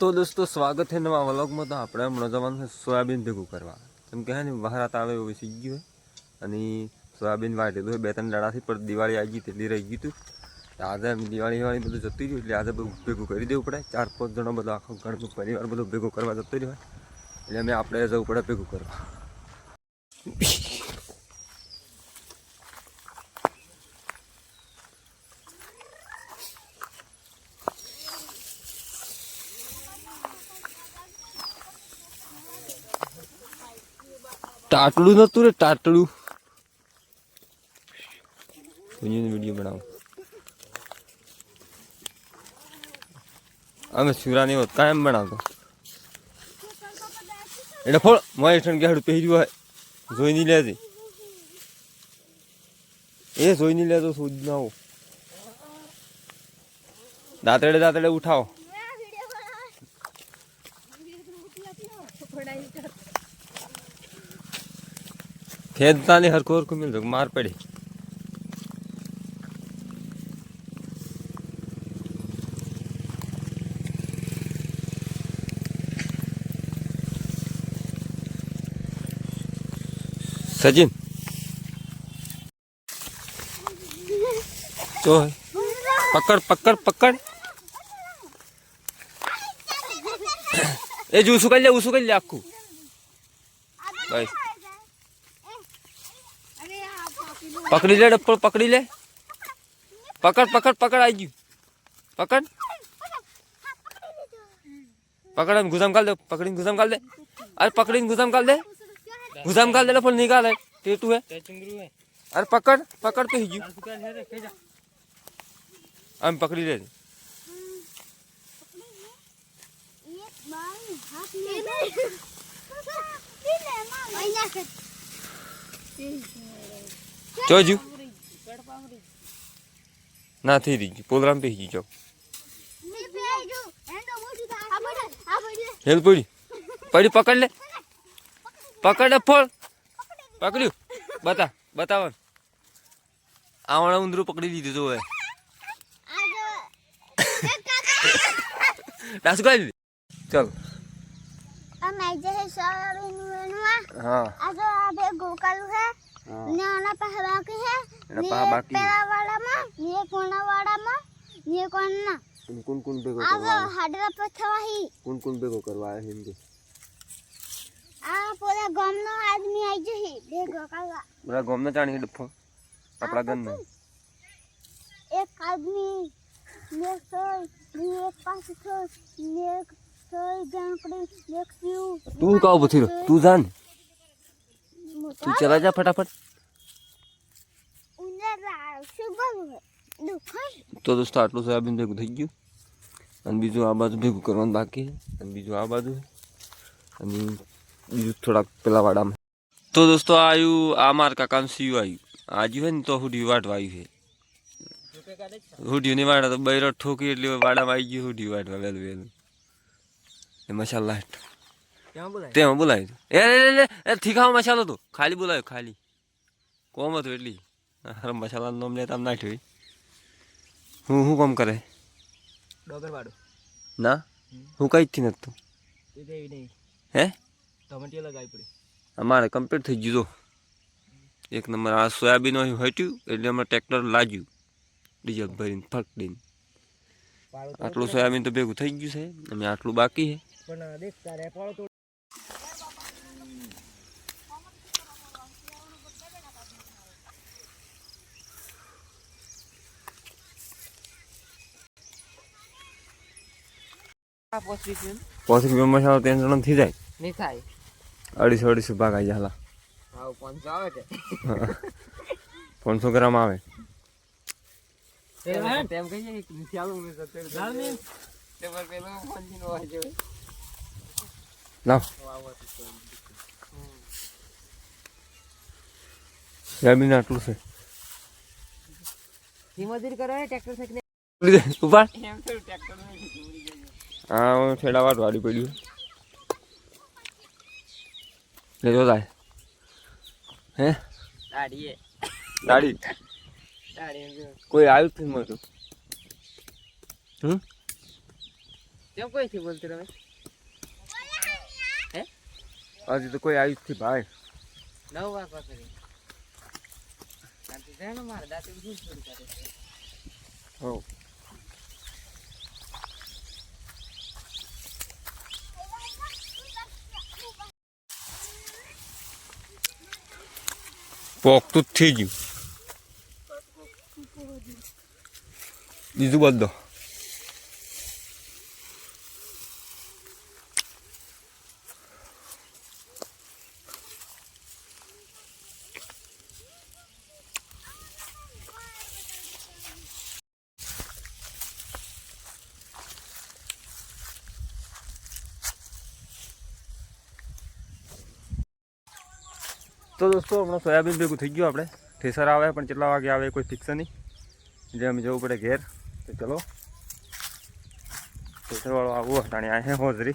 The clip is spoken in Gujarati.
તો દોસ્તો, સ્વાગત છે નવા વ્લોગમાં. તો આપણે હમણાં જવાનું છે સોયાબીન ભેગું કરવા. કેમ કે ને વહારાત આવે એવું બેસી ગયું અને સોયાબીન વાટેલું હોય બે ત્રણ દાડાથી પણ દિવાળી આવી ગઈ, તેટલી રહી ગયું હતું આજે દિવાળી વાળી બધું જતું રહ્યું, એટલે આજે બધું ભેગું કરી દેવું પડે. ચાર પાંચ જણો બધો, આખો ઘરનો પરિવાર બધો ભેગું કરવા જતો રહ્યો હોય એટલે અમે આપણે જવું પડે ભેગું કરવા. ટાટડું નતું રે ટાટડું વીડિયો બનાવો. અમે સુરાની હોત કાયમ બનાવતો. એટલે ફળ મારી ઠંડ ગેહડું પહેર્યું હોય, જોઈ નહીં લેજે એ જોઈ નહીં લેતો સુધી ના દાંતડે દાંતડે ઉઠાવો. ખેદતાની હરખું હરખું મિલતો માર પડી. સજીન જો પકડ પકડ પકડ. એ જ ઉસુકાઈ લે ઉસુકાઈ લે આખું. બસ. પકડી લે ડપ્પર પકડી લે પકડ પકડ પકડ આવી ગયું પકડ પકડ ગુજામ કાઢ દે પકડીને ગુજામ કાઢ દે અરે પકડીને ગુજામ કાઢ દે ગુજામ કાઢ દે પણ નિકાલે ટેટુ હે અરે પકડ પકડ તો ગયું આમ પકડી લે જોજુ ના થઈ રહી પોલરામ પી ગયું. હેલ પડી પડી પકડ લે. પકડ લે ફળ પકડ્યું. બતા બતાવ આવણા ઉંદરું પકડી લીધું તો હવે. ડાસ કરી ચાલ. જે હા. આ જો આ બે ગોકાલું હા. ને આના પાસે બાકી હે? એના ને. પેલા વાડામાં ને કોના વાડામાં ને કોના કોણ કોણ ભેગો આ કરવા હાડરા પથવાહી કોણ કુન ભેગો કરવા આવ્યા હિન્દી? આ પૂરા ગામનો આદમી આવી જશે બે ગોકાલા બધા ગોમના ચાણી ડફો આપડા ગન એક આદમી ને સોય ને એક પાસે સોય ને સોય જાણ પડે ને તું કાવ બથી તું જા ને તું ચલા જા ફટાફટ ઉંદર શું બોલું દુખાય તો દોસ્તો આટલું સોયાબીન ભેગું થઈ ગયું અને બીજું આ બાજુ ભેગું કરવાનું બાકી છે અને બીજું આ બાજુ છે. અને બીજું થોડાક પેલા વાડામાં તો દોસ્તો આ આવ્યું આ માર કાકાનું સીયું આવ્યું આજુ હોય ને તો હુડિયું વાટવા આવ્યું છે હુડિયું ની વાડા તો બૈરો ઠોકી એટલે વાડામાં આવી ગયું હુડિયું વાટવા વહેલું વહેલું એ મસાલા હેઠ તેમાં બોલાવ્યું લે એ થીખાવો મસાલો તો. ખાલી બોલાવ્યો ખાલી. કોમ હતું એટલી. હારા મસાલાનું નામ લેતા નાખ્યું હું શું કોમ કરે? ડોગરવાડો. ના? હું કઈ થી નથી એ હે? ટમેટી લગાવી પડી. અમારે કમ્પ્લીટ થઈ ગયું તો એક નંબર આ સોયાબીન હટ્યું એટલે અમે ટ્રેક્ટર લાગ્યું. ડીઝલ ભરીને ફકડીને દઈને. આટલું સોયાબીન તો ભેગું થઈ ગયું છે અમે આટલું બાકી છે. પણ દેખ તારે આ પોસ્ટ પછી બે મસાલો ત્રણ જણા થઈ જાય. નહીં થાય. અઢીસો અઢીસો ભાગ આવી જાય આવું પાંચસો આવે કે? પાંચસો ગ્રામ આવે. તેમ કહીએ કે નથી આવું મેં સત્તર તેમાં પેલો પંચી નો વાંચો લાવ. સોયાબીન આટલું છે. ધીમોધીર કરો ટ્રેક્ટર સાઈકલ ઉપાડ એમ તો ટ્રેક્ટર નો હા હું ઠેડા વાટ વાળી પડ્યું. લેજો તાય હે? દાડી દાડી એમ કોઈ આવ્યું નથી મળતું? હમ? કેમ કોઈ થી બોલતી રમે હે? હજી તો કોઈ આવ્યું જ નથી ભાઈ. નવ વાગવા કરી શાંતિ જાય ને મારે? દાંતે શું કરે. હો પોકતું જ થઈ ગયું. બીજું બધો તો દોસ્તો, હમણાં સોયાબીન ભેગું થઈ ગયું આપણે. થેસર આવે, પણ કેટલા વાગે આવે કોઈ ફિક્સ નહીં. જે અમે જવું પડે ઘેર, તો ચલો. થેસરવાળો આવું હટાણી આ હોજરી.